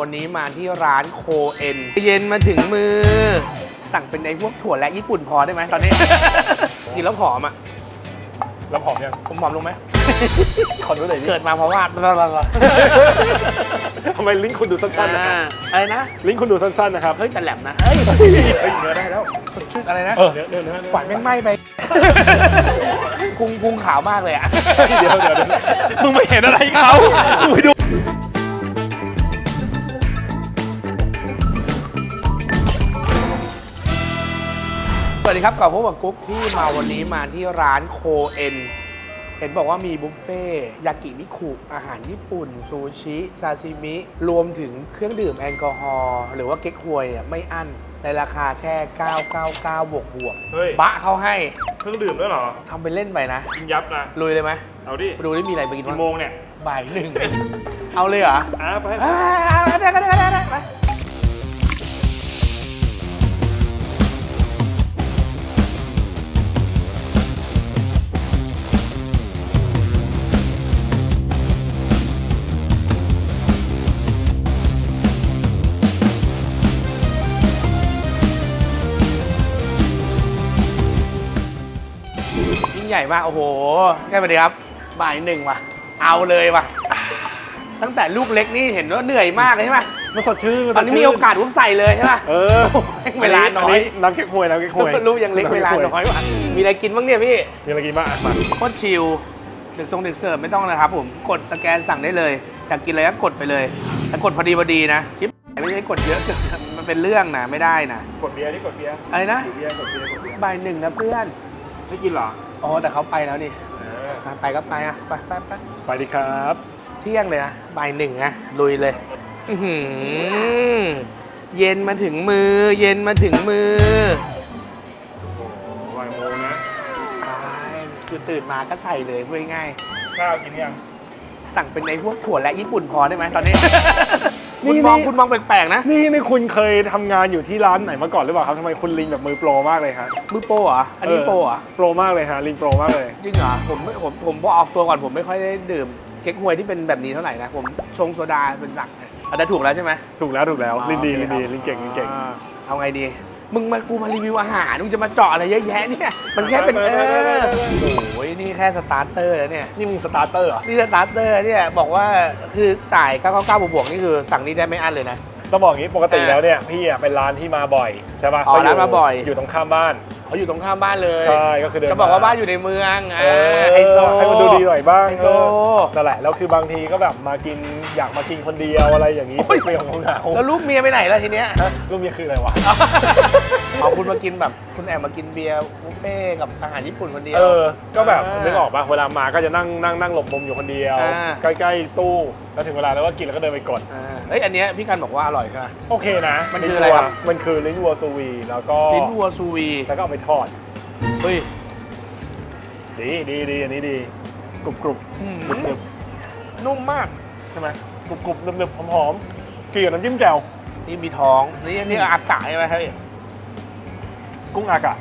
วันนี้มาที่ร้านโคเอ็นเย็นมาถึงมือ สั่งเป็นไอ้พวกถั่วและญี่ปุ่นพอได้ไหมตอนนี้ กินแล้วผอมอะแล้วผอมยังผมผอมลงไหมขอดูหน่อยดิเกิดมาเพราะว่าทำไมลิ้นคุณดูสั้นๆนะคอ่ารับอะไรนะ ลิ้นคุณดูสั้นๆนะครับเฮ้ยแต่แหลมนะเฮ้ยเฮ้ยเนื้อได้แล้วสดชื่นอะไรนะเออเนื้อเนื้อเนื้อหวานแม่งไหม้ไปพุงพุงขาวมากเลยอะ เดี๋ยวเดี๋ยวเดี๋ยวมึงไม่เห็นอะไรเขามึงไปดู สวัสดีครับกับพวกกับกุ๊กที่มาวันนี้มาที่ร้านโคเอ็นเห็นบอกว่ามีบุฟเฟ่ต์ยากินิคุอาหารญี่ปุ่น ซูชิซาซิมิ รวมถึงเครื่องดื่มแอลกอฮอล์หรือว่าเก๊กฮวยเนี่ยไม่อั้นในราคาแค่ 999 บวกบวกๆเฮ้ย บะเขาให้เครื่องดื่มด้วยเหรอ ทำเป็นเล่นไปนะ กินยับนะ ลุยเลยไหมเอาดิไปดูได้มีอะไรไปกินกี่บ้างโมงเนี่ยบ่ายหนึ่ง เอาเลยเหรออะไปอ่าๆๆได้ก็ได้ก็ได้ก็ได้ไป ใหญ่มากโอ้โหแค่ไปดีครับบ่ายหนึ่งว่ะ เอาเลยว่ะ ตั้งแต่ลูกเล็กนี่เห็นว่าเหนื่อยมากเลยใช่ไหมมันสดชื่นตอนนี้มีโอกาสวุ้มใส่เลยใช่ไหมเออเวลาน้อยน้ำเก๊กฮวยน้ำเก๊กฮวยลูกยังเล็กเวลาน้อยว่ะมีอะไรกินบ้างเนี่ยพี่มีอะไรกินบ้างอะมาโคตรชิลดึกทรงดึกเสิร์ฟไม่ต้องนะครับผมกดสแกนสั่งได้เลยอยากกินอะไรก็กดไปเลยแต่กดพอดีพอดีนะชิปไม่ใช่กดเยอะเกินมันเป็นเรื่องนะไม่ได้นะกดเบียร์ที่กดเบียร์อะไรนะกดเบียร์กดเบียร์กดเบียร์บ่ายหนึ่งนะเพื่อนไม่กินเหรอ อ๋อแต่เขาไปแล้วนี่เอออะไปก็ไปอะไปไปไปไปดิครับเที่ยงเลยนะบ่ายหนึ่งนะลุยเลยอื้อหือเย็นมาถึงมือ เย็นมาถึงมือโอ้โหบ่ายโมงนะ ตายคือตื่นมาก็ใส่เลยพูดง่ายข้าวกินยังๆสั่งเป็นไอ้พวกถั่วและญี่ปุ่นพอได้ไหมตอนนี้นี่ คุณมองนี่คุณมองแปลกๆนะ นี่นี่คุณเคยทำงานอยู่ที่ร้านไหนมาก่อนหรือเปล่าครับทำไมคุณลิงแบบมือโปรมากเลยฮะมือโปรเหรออันนี้โปรเหรอโปรมากเลยฮะลิงโปรมากเลย จริงเหรอผมไม่ผมผมพอออกตัวก่อนผมไม่ค่อยได้ดื่มเก๊กฮวยที่เป็นแบบนี้เท่าไหร่นะ ผมชงโซดาเป็นหลักอันนั้นถูกแล้วใช่ไหมถูกแล้วถูกแล้วลินดีอ๋อลินดีโอคลินเก่งลินเก่ง อ่าเอาไงดี มึงมากูมารีวิวอาหาร มึงจะมาเจาะอะไรเยอะแยะเนี่ย มันแค่เป็นไปเอไปไปไปอไปโอ้ยนี่แค่สตาร์เตอร์แล้วเนี่ย นี่มึงสตาร์เตอร์เหรอ นี่สตาร์เตอร์เนี่ยบอกว่าคือจ่าย999บวกๆนี่คือสั่งนี้ได้ไม่อั้นเลยนะ ต้องบอกอย่างนี้ปกติอ่าแล้วเนี่ยพี่อะเป็นร้านที่มาบ่อยใช่ป่ะอ๋อเขร้านมาบ่อย อยู่ตรงข้ามบ้าน เขาอยู่ตรงข้ามบ้านเลยใช่ก็คือเดินจะบอกว่ามาบ้านอยู่ในเมืองเออ่าอไฮโซให้มันดูดีหน่อยบ้างไฮโซเออนั่นแหละแล้วคือบางทีก็แบบมากินอยากมากินคนเดียวอะไรอย่างนี้โอ้ยเปรี้ยวของเหงาแล้วลูกเมียไปไหนล่ะทีเนี้ยฮะรูปเมียคืออะไรวะเอาคุณมากินแบบคุณแอบมากินเบียร์บุฟเฟ่ต์กับอาหารญี่ปุ่นคนเดียวเออก็แบบอ่านึนึกออกป่ะเวลามาก็จะนั่งนั่งนั่งหลบมุมอยู่คนเดียวอ่าใกล้ๆตู้แล้วถึงเวลาแล้วก็กินแล้วก็เดินไปกดอ่าเฮ้ยอันเนี้ยพี่กันบอกว่าอร่อยใช่ไหมโอเคนะมันคืออะไรครับมันคือลิ้นวัวซูวีแล้วก็ลิ้นวัวซูวีแล้วก็เอาไปทอด เฮ้ย ดีดีดีอันนี้ดี กรุบกรุบอืมหนึบหนึบนุ่มมากใช่ไหมกรุบกรุบหนึบหนึบหอมหอมกินกับน้ำจิ้มแจ่ว นี่มีท้อง นี่นี่อากาศใช่ไหมเฮ้ยกุ้งอากาศ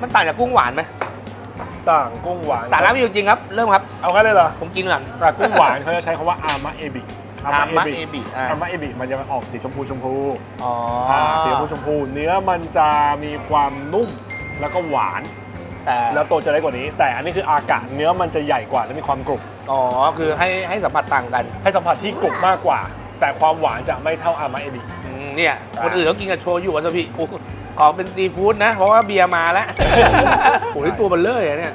มันต่างจากกุ้งหวานไหมต่างกุ้งหวานสาระมีอยู่จริงครับ เริ่มครับ เอากันเลยเหรอผมกินก่อนแต่กุ้งหวานเขาจะใช้คำว่าอามะเอบิอามะเอบิอ่าอามะเอบิมันจะออกสีชมพูชมพู อ๋อออ่าสีชมพูชมพู เนื้อมันจะมีความนุ่ม แล้วก็หวาน แต่แล้วตัวจะเล็กกว่านี้ แต่อันนี้คืออากาศเนื้อมันจะใหญ่กว่าและมีความกรุบอ๋อคือให้ให้สัมผัสต่างกันให้สัมผัสที่กรุบมากกว่า แต่ความหวานจะไม่เท่าอามะเอบิอืมเนี่ยอ่าคนอื่นเขากินกับโชยุวาซาบิกูขอเป็นซีฟู้ดนะ เพราะว่าเบียร์มาแล้ว โอ้ยตัวเบลเลอร์อะเนี่ย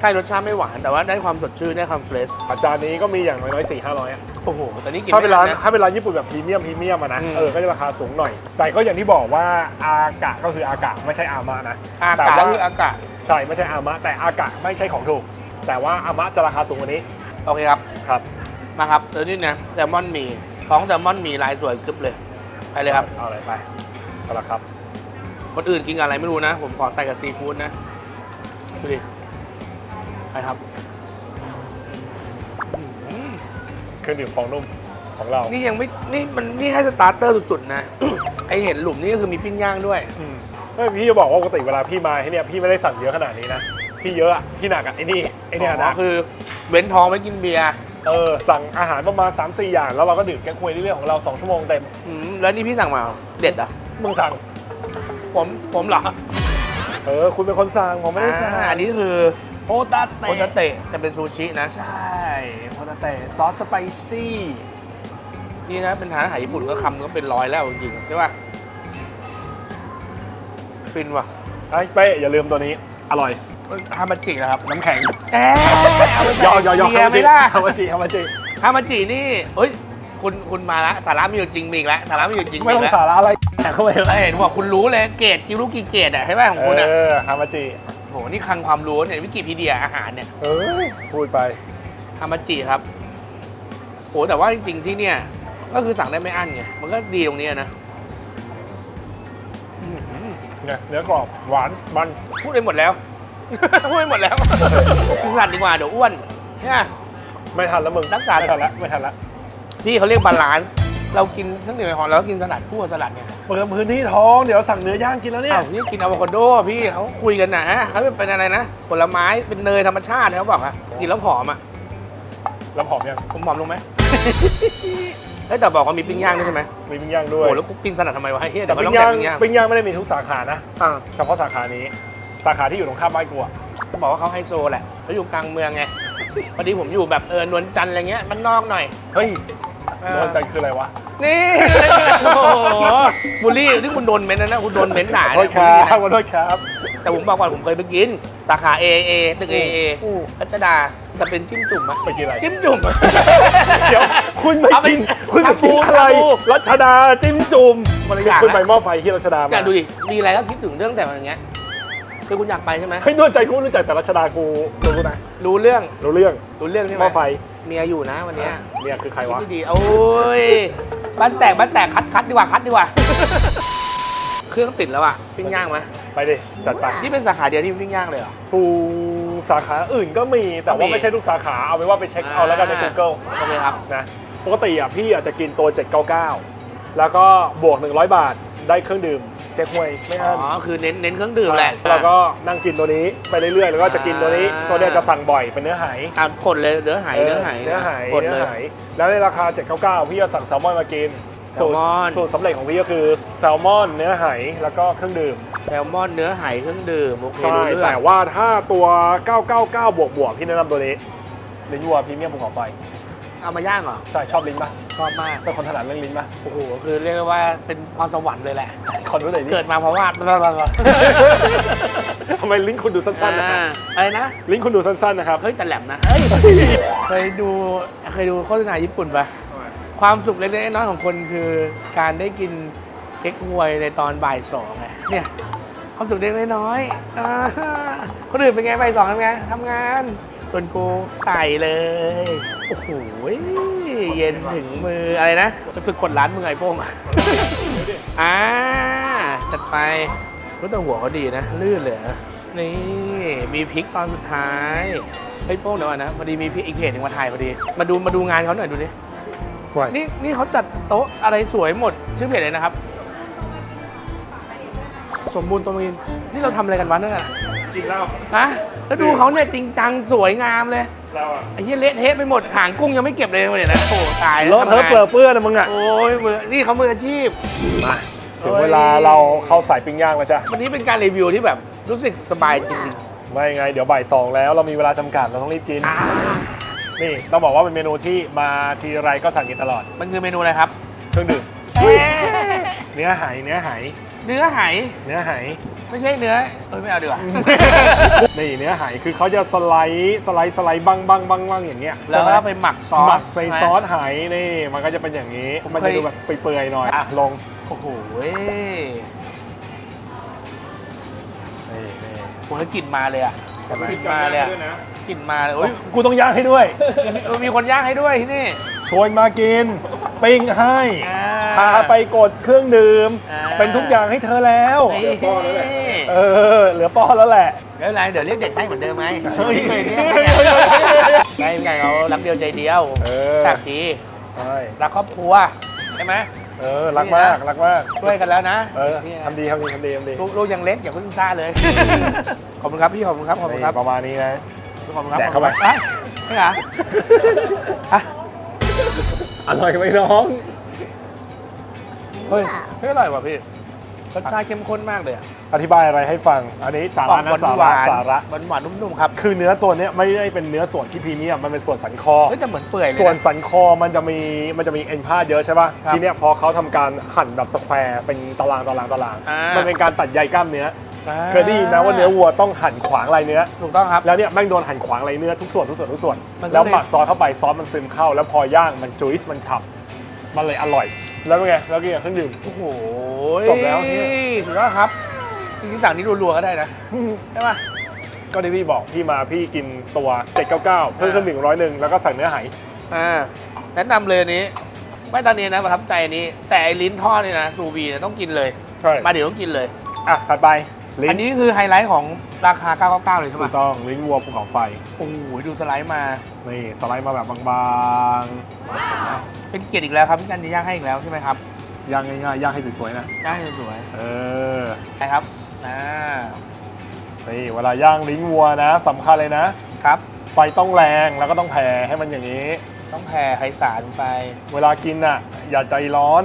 ใช่รสชาติไม่หวานแต่ว่าได้ความสดชื่นได้ความเฟรชอาจารย์นี้ก็มีอย่างน้อยๆสี่ห้าร้อยโอ้โหแต่นี่กินถ้าเป็นร้านไม่ได้ะ ถ้าเป็นร้านญี่ปุ่นแบบพรีเมียมพรีเมียมอะนะอืม เออก็จะราคาสูงหน่อย แต่ก็อย่างที่บอกว่าอากะก็คืออากะไม่ใช่อามะนะอาแต่กาศว่าคืออากาศใช่ไม่ใช่อามะแต่อากะไม่ใช่ของถูก แต่ว่าอามะจะราคาสูงกว่านี้โอเคครับ ครับมาครับเดี๋ยวนี้นะแซลมอนหมีท้องแซลมอนหมีลายสวยกึบเลยไปเลยครับเอาอะไรไปเอาละครับคนอื่นกินกับอะไรไม่รู้นะ ผมขอใส่กับซีฟู้ดนะดูดิ ไปครับอื้อหือเครื่องดื่มฟองนุ่มของเรานี่ยังไม่นี่มันนี่แค่สตาร์เตอร์สุดๆนะ ไอเห็นหลุมนี่ก็คือมีปิ้งย่างด้วยอืมเฮ้ยพี่จะบอกว่าปกติเวลาพี่มาที่เนี่ยพี่ไม่ได้สั่งเยอะขนาดนี้นะพี่เยอะอะที่หนักอะไอ้นี่ไอ้เนี่ยอ๋อนะคือเว้นท้องไว้กินเบียร์เออสั่งอาหารประมาณ3-4อย่าง แล้วเราก็ดื่มแก้ควยเรื่อยๆของเรา2ชั่วโมงเต็มอืมแล้วนี่พี่สั่งมาเหรอเด็ดเหรอะมึงสั่ง ผมผมเหรอเออคุณเป็นคนสั่งผมไม่ได้สั่งอ่าอันนี้คือ โพตาเตะโคตาเตะแต่เป็นซูชินะ ใช่โพตาเตะซอสสไปซี่ นี่นะเป็นทานอาหารญี่ปุ่นก็คำก็เป็นร้อยแล้วจริงๆใช่ป่ะฟินว่ะไอ้เป้อย่าลืมตัวนี้ อร่อยฮามาจินะครับ น้ำแข็งเอ๊ะเอาไปยอยอยอเบียร์ไหม่ล่ะ ฮามาจิฮามาจิฮามาจินี่เฮ้ย คุณคุณมาละสาระมีอยู่จริงมีอีกแล้วสาระมีอยู่จริงไม่ต้องแล้วสาระอะไรแเข้าไปเลยเห็นว่าคุณรู้เลยเกรดจิรู้กี่เกรดอะใช่ไหมของคุณอะ เออฮามาจิ โห นี่คลังความรู้เนี่ยวิกิพีเดียอาหารเนี่ยเอ้ยพูดไปฮามาจิครับโหแต่ว่าจริงๆที่เนี่ย ก็คือสั่งได้ไม่อั้นไงมันก็ดีตรงเนี้ยนะอื้อหือเนี่ยเนื้อกรอบหวานมันพูดไปหมดแล้ว พูดไปหมดแล้วกินสลัดดีกว่าเดี๋ยวอ้วนเนี่ย ไม่ทันแล้วมึงรักษา ไม่ทันแล้วไม่ทันแล้ว พี่เขาเรียกบาลานซ์ เรากินทั้งเหนือหอมแล้วก็กินสลัดคู่กับสลัดเนี่ยเปิดพื้นที่ท้องเดี๋ยวสั่งเนื้อย่างกินแล้วเนี่ยอ้าวนี่กินอะโวคาโดพี่เขาคุยกันนะเขาเป็นอะไรนะผลไม้เป็นเนยธรรมชาติเขาบอกอะกินแล้วผอมอะแล้วผอมยังผมผอมลงไหม เฮ้ยแต่บอกว่ามีปิ้งย่างด้วยใช่ไหมมีปิ้งย่างด้โอ้วยโหแล้วกูกินสลัดทำไมวะเฮ้ยแต่เดี๋ยวมันปิ้ต้องงย่าแต่งปิ้งย่างปิ้งย่างไม่ได้มีทุกสาขานะอ่าเฉพาะสาขานี้สาขาที่อยู่ตรงข้ามบ้านกูอะเขาบอกว่าเขาไฮโซแหละเขาอยู่กลางเมืองไงพอดีผมอยู่แบบเออนวลจันทร์อะไรเงี้ยมันนอกหน่อย เฮ้ย เออ โดนใจคืออะไรวะ นี่ โอ้โหบูลลี่นี่คุณโดนเม้นต์นะนะคุณโดนเม้นต์ด่าขอโทเนี่ษยคบูลรัลี่บนะขอโทษครับแต่ผมบอกก่อนผมเคยไปกิน สาขา A A ตึก A A อู้รัชดาจะเป็นจิ้มจุ่มอะไปกินอะไร จิ้มจุ่ม เดี๋ยว คุณไม่เอาไปกิน คุณไปชาบูกินอะไรชาบูรัชดาจิ้มจุ่มมันอยากคุณนะไปหม้อไฟที่รัชดาอมา ยากดูดิมีอะไรก็คิดถึงเรื่องแต่อย่างเงี้ยคือคุณอยากไปใช่ไหมให้นวดใจกูรู้จักแต่รัชดากูรู้นะรู้เรื่องรู้เรื่องรู้เรื่องใช่ไหหมม้อไฟ เมียอยู่นะวันเนี้ยเนี่ยคือใครคิดวะดีๆโอ้ยบ้านแตกบ้านแตกคัดคัดดีกว่าคัดดีกว่า เครื่องติดแล้วอะปิ้งย่างไหมไปดิ จัดไปนี่เป็นสาขาเดียวที่ปิ้งย่างเลยเหรอ ทูสาขาอื่นก็มี แต่ก็ว่ามีไม่ใช่ทุกสาขา เอาไว้ว่าไปเช็คเอาแล้วกันใน Google โอเคครับ นะ ปกติอะพี่อาจจะกินตัว 799 แล้วก็บวก 100 บาทได้เครื่องดื่ม เจ๊กฮวยไม่อ๋อั้นอคือเน้นเน้นเครื่องดื่มแหละ แล้วก็นั่งกินตัวนี้ไปเรื่อยๆ แล้วก็จะกินตัวนี้อ่าตัวเนี้ยจะสั่งบ่อยเป็นเนื้อไหอะกดเลยเนื้อหายเนื้อหายเนื้อไหกดเนื้เลอยไหแล้วในราคา 799 พี่จะสั่งแซลมอนมากินสูตรแซลมอน สูตรสำเร็จของพี่ก็คือแซลมอนเนื้อไหแล้วก็เครื่องดื่มแซลมอนเนื้อหายเครื่องดื่มโอเคใช่รู้เรื่องแต่ว่าถ้าตัว 999 บวกบวกๆพี่แนะนำตัวนี้ลิ้นวัวพรีเมียมภูเขาไฟ เอามาย่างเหรอ ใช่ชอบลิ้นปะชอบมาก เป็นคนถนัดเรื่องลิ้นปะโอ้โห คือเรียกได้ว่าเป็นพรสวรรค์เลยแหละ ขอดูหน่อยดิเกิดมาเพราะว่าทำไมลิ้นคุณดูสั้นๆนะครับอ่าอะไรนะ ลิ้นคุณดูสั้นๆนะครับ เฮ้ยแต่แหลมนะ เฮ้ย เคยดูเคยดูโฆษณาญี่ปุ่นปะความสุขเล็กๆน้อยๆของคนคือการได้กินเค้กฮวยในตอนบ่ายสองไงเนี่ยความสุขเล็กๆน้อยๆอ่าคนอื่นเป็นไงบ่ายสองทำไงทำงาน ส่วนกูใส่เลย โอ้โห เย็นถึงมืออะไรนะไปฝึกกดร้านมือไอ้โป้งอ่าจัดไปรู้แต่หัวเขาดีนะ ลื่นเลยอะนี่มีพริกตอนสุดท้ายเฮ้ยโป้งเดี๋ยวก่อนนะพอดีมีพริกอีกเพจหนึ่งมาถ่ายพอดี มาดูมาดูงานเขาหน่อยดูดินี่นี่เขาจัดโต๊ะอะไรสวยหมด ชื่อเพจเลยนะครับ สมบูรณ์ตัวมีนนี่เราทำอะไรกันวะนั่นน่ะ กินเหล้าฮะแล้วดูเขาเนี่ยจริงจังสวยงามเลยเราอะไอ้เหี้ยเละเทะไปหมดหางกุ้งยังไม่เก็บเลยเนี่ยนะโอ้ตายเลอะเทอะเปลือะเปื้อนนะมึงอะโอ้ยมือนี่เขามืออาชีพมาถึงเวลาเราเข้าสายปิ้งย่างแล้วจ้ะวันนี้เป็นการรีวิวที่แบบรู้สึกสบายจริงไม่ไง เดี๋ยวบ่ายสองแล้วเรามีเวลาจำกัดเราต้องรีบกินๆอ่านี่ต้องบอกว่าเป็นเมนูที่มาทีไรก็สั่งกินตลอด มันคือเมนูอะไรครับ เครื่องดื่มเอ๊ะเนื้อไหเนื้อไห เนื้อไหเนื้อไหไม่ใช่เนื้อเอ้ยไม่เอาดีกว่า นี่เนื้อไหคือเขาจะสไลด์สไลด์สไลด์บังบังบังบังอย่างเงี้ยแล้วใช่ไหมก็ไปหมักซอสหมักใส่ช่ไหมซอสไหนี่มันก็จะเป็นอย่างนี้ผมมันเคจะยดูแบบเปื่อยๆหน่อยอะลงโอ้โหเว้ยนี่นี่ผมแล้วกลิ่นมาเลยอะกลิ่นมาเลยอะกลิ่นมาเลยโอ้โอ้ยยกูต้องย่างให้ด้วยเออมีคนย่างให้ด้วยที่นี่ชวนมากิน ปิ้งให้อ่าพาไปกดเครื่องดื่ม อ่า เป็นทุกอย่างให้เธอแล้วเฮ้ยเออ เหลือป้อนแล้วแหละ ไม่เป็นไรเดี๋ยวเรียกเด็กให้เหมือนเดิมไหมเฮ้ยไม่เรียกไงไงเขารักเดียวใจเดียวเออ จากดีใช่รักครอบครัวใช่ไหม เออ รักมาก รักมาก ช่วยกันแล้วนะเออนี่ทำดีทำดีทำดีทำดีลูกลูกยังเล็กอย่าเพิ่งซ่าเลย ขอบคุณครับพี่ขอบคุณครับขอบคุณครับนี่ประมาณนี้นะขอบคุณครับแดกเข้าไป อะไม่เหรอฮะ อร่อยไหมน้อง เฮ้ย เฮ้ยอร่อยว่ะพี่รสชาติเข้มข้นมากเลยอะอธิบายอะไรให้ฟัง อันนี้สาออระกนะหวานสาหระวานสาระ หวานหวานๆนุ่มๆครับคือเนื้อตัวเนี้ยไม่ได้เป็นเนื้อส่วนที่พรีเมียมมันเป็นส่วนสันคอ เฮ้ยแต่เหมือนเปื่อยเลยส่วนนะสันคอมันจะมีมันจะมีเอ็นพาดเยอะใช่ป่ะครับทีเนี้ยพอเขาทำการหั่นแบบสแควร์เป็นตารางตารางตาราง อ่ามั มันเป็นการตัดใยกล้ามเนื้อ อ่า เคยได้ยินนะว่าเนื้อวัวต้องหั่นขวางลายเนื้อ ถูกต้องครับ แล้วเนี่ยแม่งโดนหั่นขวางลายเนื้อทุกส่วนทุกส่วนทุกส่วน มันก็เลย แล้วหมักซอสเข้าไปซอสมันซึมเข้า แล้วพอย่างมันจุยส์มันฉ่ำมันเลยอร่อย แล้วเป็นไงแล้วกินกับเครื่องดื่ม โอ้โหจบแล้วเนี่ย สุดยอดครับจริงๆสั่งนี้รัวๆก็ได้นะใช่ปะก็ที่พี่บอกพี่มาพี่กินตัว 799 เพิ่มเครื่องดื่มร้อยหนึ่งแล้วก็สั่งเนื้อไหอ่าแนะนำเลยอันนี้ไม่ตอนนี้นะประทับใจอันนี้ แต่ไอ้ลิ้นทอดนี่นะซูบีเนี่ยต้องกินเลย ใช่มาเดี๋ยวต้องกินเลย อะถัดไป ลิ้อันนนี้คือไฮไลท์ของราคา 999 เลยใช่ถูปะกต้องลิ้นวัวภูเขาไฟโอ้โหดูสไลด์มา นี่สไลด์มาแบบบางเป็นเกียรติอีกแล้วครับพี่กันจะย่างให้อีกแล้วใช่ไหมครับๆย่างง่ายๆย่างให้สวยๆนะย่างให้สวยเออๆใช่ครับอ่านี่เวลาย่างลิ้นวัวนะสำคัญเลยนะ ครับ ไฟต้องแรงแล้วก็ต้องแผ่ให้มันอย่างนี้ ต้องแผ่ไขสารไป เวลากินอะ อย่าใจร้อน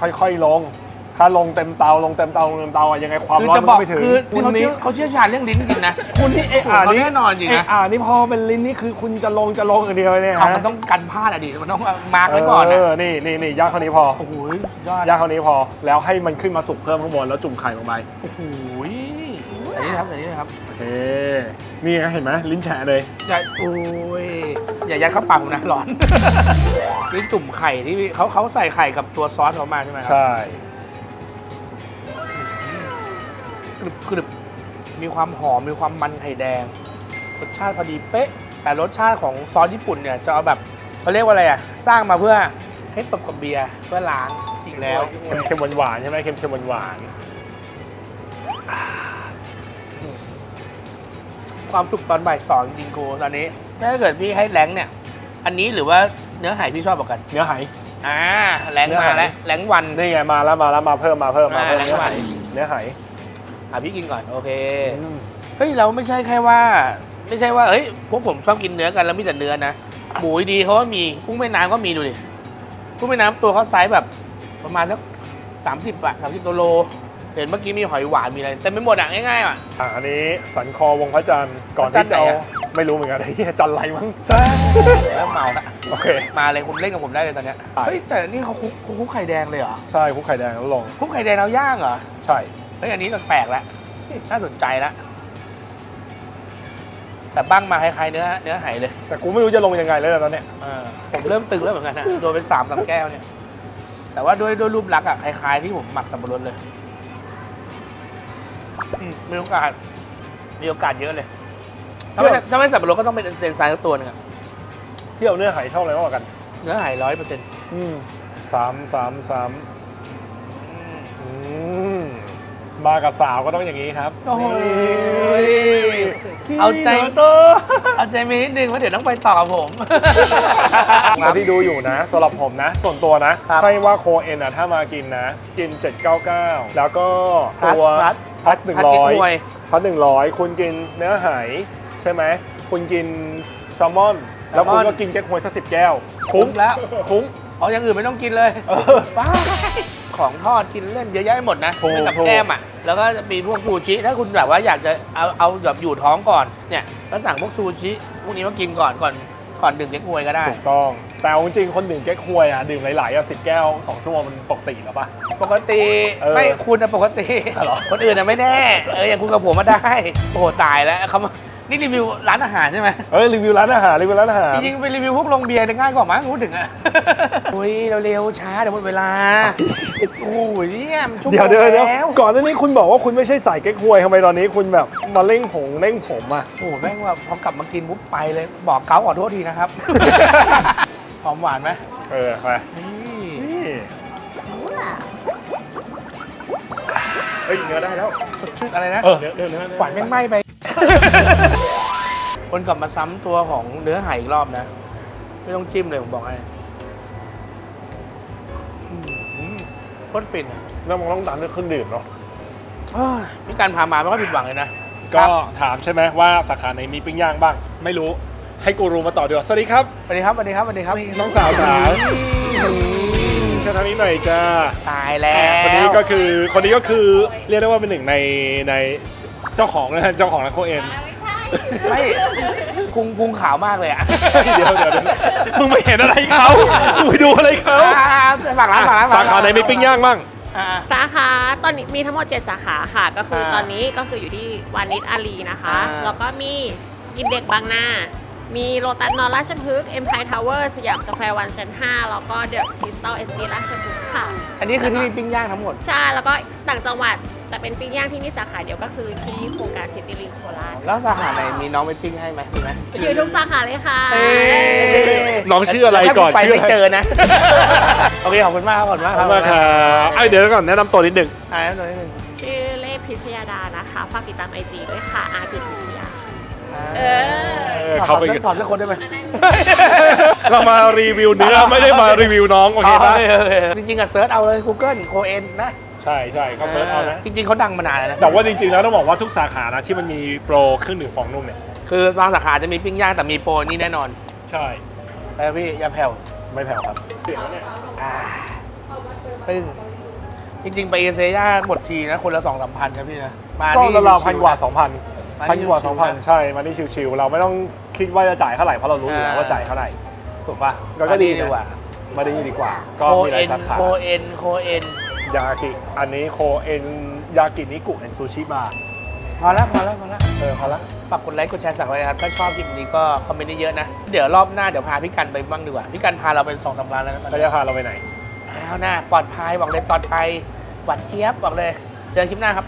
ค่อยๆลง ถ้าลงเต็มเตาลงเต็มเตาลงเต็มเตาอะยังไงความคือร้อนจะมันบอกก็ไม่ถึงคือคุณเขานี้เชี่ยวเขาเชี่ยวชาญเรื่องลิ้นจริงนะ คุณที่เอะอ่าเขานี่แน่นอนจริงนะเอะอ่านี่พอเป็นลิ้นนี่คือคุณจะลงจะลงอย่างเดียวเนี่ยเอาฮะมันต้องกันพลาดอะดิมันต้องมาร์กไว้ก่อนเอนะอนี่นี่นี่ย่างเท่านี้พอโอ้โหสุดยอดย่างเท่านี้พอ แล้วให้มันขึ้นมาสุกเพิ่มข้างบนแล้วจุ่มไข่ลงไปโอ้โหใส่นี่ครับใส่นี่ครับโอเคนี่ไงเห็นไหมลิ้นแฉะเลย อย่าโอ้ยอย่ายัดเข้าปากผมนะร้อน นี่จุ่มไข่ที่เขาเขาใส่ไข่กับตัวซอสเขามาใช่ไหมครัใช่ กรึบกรึบมีความหอมมีความมันไข่แดง รสชาติพอดีเป๊ะ แต่รสชาติของซอสญี่ปุ่นเนี่ยจะเอาแบบเขาเรียกว่าอะไรอะสร้างมาเพื่อให้ตบกับเบียร์เพื่อล้างจริงแล้วเค็มเค็มหวานหวานๆใช่ไหมเค็มเค็มหวานหวานความสุขตอนบ่ายสองจริงๆกูตอนนี้ถ้าเกิดพี่ให้แรงค์เนี่ย อันนี้หรือว่าเนื้อหายพี่ชอบกว่ากันเนื้อไห อ่าแรงค์เนื้อมาหายแล้วแรงค์วัน นี่ไงมาแล้วมาแล้วมาเพิ่มมาเพิ่มมาเพิ่มอ่าเนื้อไหแล้วก็เนื้อไห อะพี่กินก่อนโอเคอืมเฮ้ยเราไม่ใช่แค่ว่า ไม่ใช่ว่าเฮ้ยพวกผมชอบกินเนื้อกันแล้วมีแต่เนื้อนะหมูดีเขาก็มีกุ้งแม่น้ำก็มีดูดิกุ้งแม่น้ำตัวเขาไซส์แบบ ประมาณสักสามสิบอะสามสิบตัวโล เห็นเมื่อกี้มีหอยหวานมีอะไรเต็มไปหมดอะง่ายๆอะอะอันนี้สันคอวงพระจันทร์ก่อนพระจันทร์ที่จะเอาไหนอะ ไม่รู้เหมือนกันไอ้เหี้ยจันไรมั้งเริ่มเมาละโอเค มาเลยคุณเล่นกับผมได้เลยตอนเนี้ยใช่เฮ้ยแต่นี่เขาคลุกคลุกไข่แดงเลยเหรอใช่คุกไข่แดงแล้วลงคลุกไข่แดงแล้วย่างเหรอใช่ เฮ้ยอันนี้แปลกๆแล้วน่าสนใจแล้วแต่บ้างมาคล้ายๆเนื้อเนื้อไหเลยแต่กูไม่รู้จะลงยังไงเลยตอนเนี้ยเออผมเริ่มตึงแล้วเหมือนกันนะโดนเป็นสามสามแก้วเนี่ย แต่ว่าด้วยด้วยรูปลักษณ์อะคล้ายๆที่ผมหมักสับปะรดเลยอืมมีโอกาสมีโอกาสเยอะเลย ถ้าไม่ถ้าไม่สับปะรดก็ต้องเป็นเซนไซน์สักตัวหนึงอะเที่ยวเนื้อไหชอบอะไรมากกว่ากันเนื้อไหร้อยเปอร์เซ็นต์อืมสามสามสาม มากับสาวก็ต้องอย่างนี้ครับโอ้ยนี่เอาใจหนืตัวเอาใจมีนิดนึงเพราะเดี๋ยวต้องไปต่อกับผมคนที่ดูอยู่นะสำหรับผมนะ ส่วนตัวนะครับให้ว่าโคเอ็นอะถ้ามากินนะ กิน 799 แล้วก็ตัว Plus พัสหนึ่งพัดร้กิ๊อกยมวยพัสหนึ่งร้อยคุณกินเนื้อหายใช่ไหมคุณกินแซลมอน แล้วคุณก็กินเก๊กฮวยสักสิบแก้ว คุ้มแล้วคุ้มเอาอย่างอื่นไม่ต้องกินเลยเออว้าย ของทอดกินเล่นเยอะแยะไปหมดนะถูกเป็นกับถูก แก้มอะแล้วก็จะมีพวกซูชิ ถ้าคุณแบบว่าอยากจะเอาเอาแบบอยู่ท้องก่อนเนี่ยก็สั่งพวกซูชิพวกนี้มากินก่อนก่อนก่อนดื่มเก๊กฮวยก็ได้ ถูกต้อง แต่เอาจริงๆคนดื่มเก๊กฮวยอะ ดื่มหลายๆอะสิบแก้วสองชั่วโมงมันปกติแล้วป่ะปกติเออไม่คุณอะปกติ อ๋อเหรอ คนอื่นอะไม่แน่ เอออย่างคุณกับผมมาได้ โอ้โหตายแล้วเขามา นี่รีวิวร้านอาหารใช่ไหมเอ้ยรีวิวร้านอาหารรีวิวร้านอาหารจริงๆไปรีวิวพวกโรงเบียร์เนี่ยง่ายกว่ามั้งพูดถึงอะอุ้ยเร็วๆช้าเดี๋ยวหมดเวลาโอ้ยเนี่ยมันชั่วโมเดี๋ยวงเดี๋ยวเดี๋ยวแล้วก่อนหน้านี้คุณบอกว่าคุณไม่ใช่สายเก๊กฮวยทำไมตอนนี้คุณแบบมาเร่งผงเร่งผมอะโอ้โหแม่งว่าพอกลับมากินปุ๊บไปเลย บอกเกาขอโทษทีนะครับ หอมหวานไหมเออไปนี่นี่เฮ้ยเนื้อได้แล้วสดชื่นอะไรนะเออเนื้อเนื้อเนื้อเนื้อ หวานแม่งไหม้ไป คนกลับมาซ้ำตัวของเนื้อหายอีกรอบนะ ไม่ต้องจิ้มเลยผมบอกให้อืมโคตรฟินอะแล้วมันต้องตามด้วยเครื่องดื่มเนาะเอ้ยมีการพามาไม่ค่อยผิดหวังเลยนะ ก็ถามใช่ไหมว่าสาขาไหนมีปิ้งย่างบ้าง ไม่รู้ให้กูรูมาต่อดีกว่าสวัสดีครับสวัสดีครับสวัสดีครับสวัสดีครับน้องสาวจ๋าเชิญทางนี้หน่อยจ้าตายแล้วคนนี้ก็คือคนนี้ก็คือเรียกได้ว่าเป็นหนึ่งในในเจ้าของนะฮะเจ้าของร้านโคเอ็น ไม่พุงพุงขาวมากเลยอะเดี๋ยวเดี๋ยวเดี๋ยวมึงไม่เห็นอะไรเขามึงไปดูอะไรเขาอ่าฝากร้านฝากร้านสาขาไหนไม่ปิ้งย่างบ้าง อ่า สาขาตอนนี้มีทั้งหมด 7 สาขาค่ะ ก็คืออ่าตอนนี้ก็คืออยู่ที่วานิชอารีนะคะ อ่า แล้วก็มีอินเด็กบางนา มีโรตัสนอราชพฤกษ์เอ็มพายทาวเวอร์สยามสแควร์วันชั้น 5 แล้วก็เดอะคริสตัลเอสพีราชพฤกษ์ค่ะ อันนี้คือที่มีปิ้งย่างทั้งหมด ใช่ แล้วก็ต่างจังหวัด จะเป็นปิ้งย่างที่นี่สาขาเดียวก็คือที่โครงการซิตี้ลิงโคราชแล้วสาขาไหนมีน้องไปปิ้งให้ไหมมีไหมอยู่ทุกสาขาเลยค่ะเอ้ยน้องชื่ออะไรก่อนถ้าไปชื่อไม่อะไร เจอนะ โอเคขอบคุณมากครับขอบคุณมากขอบคุณมากครับไอยเดี๋ยวก่อนแนะนำตัวนิดหนึ่งอ่าแป๊บนึงชื่อเล่พิชยาดานะคะฝากติดตามไอจีด้วยค่ะอาจุดพิชยา เออ เออเขาไปถอดสักคนได้ไหมเรามารีวิวเนื้อไม่ได้มารีวิวน้องโอเคปะ จริงๆอะเซิร์ชเอาเลย Google โคเอ็นนะ ใช่ใช่เขาเซิร์ชเอานะ จริงๆเขาดังมานานแล้วนะแต่ว่าจริงๆแล้วต้องบอกว่าทุกสาขานะที่มันมีโปรเครื่องดื่มฟองนุ่มเนี่ย คือบางสาขาจะมีปิ้งย่างแต่มีโปรนี่แน่นอนใช่เออพี่อย่าแผ่วไม่แผ่วครับอ่าปึ้งจริง ๆ ไปเอเซย่าหมดทีนะคนละสองสามพันนะพี่นะมาก็นี่ราวๆพันกว่าสองพันมาพันนี่กว่าชิสอวงๆพันนะใช่มาที่ชิวๆเราไม่ต้องคิดว่าจะจ่ายเท่าไหร่เพราะเรารู้อยู่แล้วอ่าว่าจ่ายเท่าไหร่ถูกปะก็ก็ดีดีนะกว่ามาดีดีกว่า ก็โคมีหลาเอ็ยนสาขาโคเอ็นโคเอ็น ยากิ อันนี้โคเอ็นยากินิกุแอนซูชิบาร์พอแล้วพอแล้วพอแล้วเออเขาละฝากกดไลค์กดแชร์สั่งเลยนะครับถ้าชอบคลิปนี้ก็คอมเมนต์ได้เยอะนะ เดี๋ยวรอบหน้าเดี๋ยวพาพี่กันไปบ้างดีกว่า พี่กันพาเราไปสองสามร้านแล้วนะเขาจะพาเราไปไหนแล้วนะปลอดภัยบอกเลยปลอดภัยหวานเจี๊ยบบอกเลย เจอคลิปหน้าครับ